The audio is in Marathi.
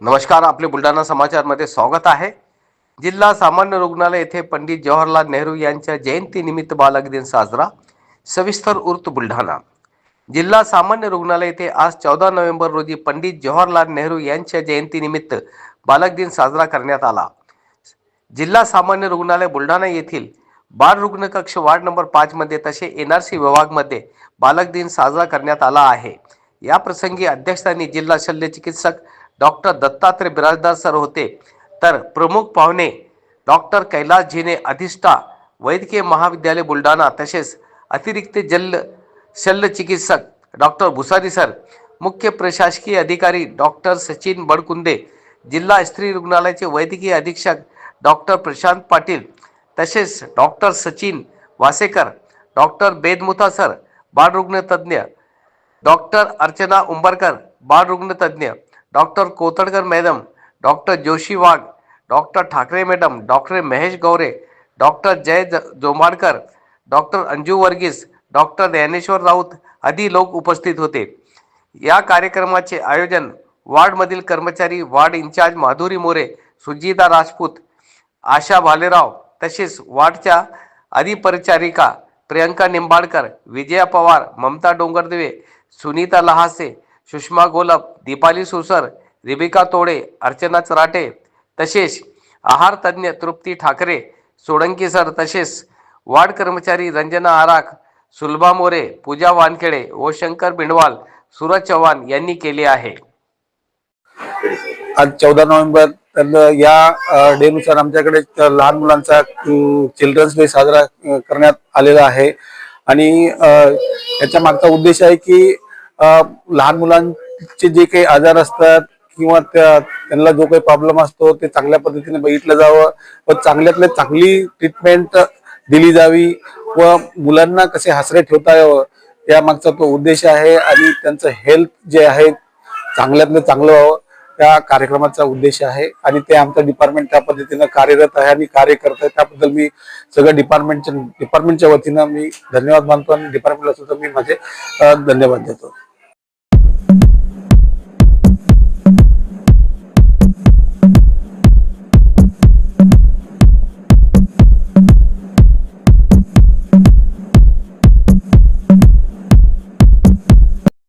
नमस्कार आपले बुलढाणा समाचारमध्ये स्वागत आहे. जिल्हा सामान्य रुग्णालय येथे पंडित जवाहरलाल नेहरू यांच्या जयंतीनिमित्त बालक दिन साजरा. सविस्तर उर्त बुलढाणा. जिल्हा सामान्य रुग्णालय येथे आज चौदा नोव्हेंबर रोजी पंडित जवाहरलाल नेहरू यांच्या जयंतीनिमित्त बालक दिन साजरा करण्यात आला. जिल्हा सामान्य रुग्णालय बुलढाणा येथील बाल रुग्ण कक्ष वार्ड नंबर पाचमध्ये तसे एन आर सी विभागमध्ये बालक दिन साजरा करण्यात आला आहे. या प्रसंगी अध्यक्षस्थानी जिल्हा शल्य चिकित्सक डॉक्टर दत्तात्रय बिराजदार सर होते. तर प्रमुख पाहुणे डॉक्टर कैलास झिने अधिष्ठा वैद्यकीय महाविद्यालय बुलढाणा तसेच अतिरिक्त जल शल्य चिकित्सक डॉक्टर भुसारी सर मुख्य प्रशासकीय अधिकारी डॉक्टर सचिन बडकुंदे जिल्हा स्त्री रुग्णालयाचे वैद्यकीय अधीक्षक डॉक्टर प्रशांत पाटील तसेच doctor Sachin Wasekar doctor Bedmutha sir बाळरुग्णतज्ज्ञ doctor Archana Umbarkar बाळरुग्णतज्ज्ञ doctor Kotadkar madam doctor Joshi Wagh doctor Thackeray madam doctor Mahesh Gaure doctor Jay ज जोमाडकर डॉक्टर अंजू वर्गीस डॉक्टर ज्ञानेश्वर राऊत आदी लोक उपस्थित होते. या कार्यक्रमाचे आयोजन वार्डमधील कर्मचारी वार्ड इंचार्ज माधुरी मोरे सुजिता राजपूत आशा भालेराव तसेच वार्डच्या अधिपरिचारिका प्रियंका निंबाडकर विजया पवार ममता डोंगरदेवे सुनीता लहासे सुषमा गोलप दीपाली सुसर रिबिका तोडे अर्चना चराटे तसेच आहार तज्ज्ञ तृप्ती ठाकरे सोडंकी सर तसेच वार्ड कर्मचारी रंजना आराख सुलभा मोरे पूजा वानखेडे व शंकर बिंडवाल सूरज चव्हाण यांनी केले आहे. आज चौदा नोव्हेंबर तर या डेनुसार आमच्याकडे लहान मुलांचा चिल्ड्रन्स डे साजरा करण्यात आलेला आहे. आणि याच्या मागचा उद्देश आहे की लहान मुलांचे जे काही आजार असतात किंवा त्या- त्यांना जो काही प्रॉब्लेम असतो ते चांगल्या पद्धतीने बघितलं जावं. व चांगल्यातल्या चांगली ट्रीटमेंट दिली जावी व मुलांना कसे हसरे ठेवता यावं या मागचा तो उद्देश आहे आणि त्यांचं हेल्थ जे आहे चांगल्यातलं चांगलं व्हावं त्या कार्यक्रमाचा उद्देश आहे. आणि ते आमचं डिपार्टमेंट त्या पद्धतीनं कार्यरत आहे आणि कार्य करत आहे. त्याबद्दल मी सगळं डिपार्टमेंटच्या डिपार्टमेंटच्या वतीनं मी धन्यवाद मानतो आणि डिपार्टमेंटला सुद्धा मी माझे धन्यवाद देतो.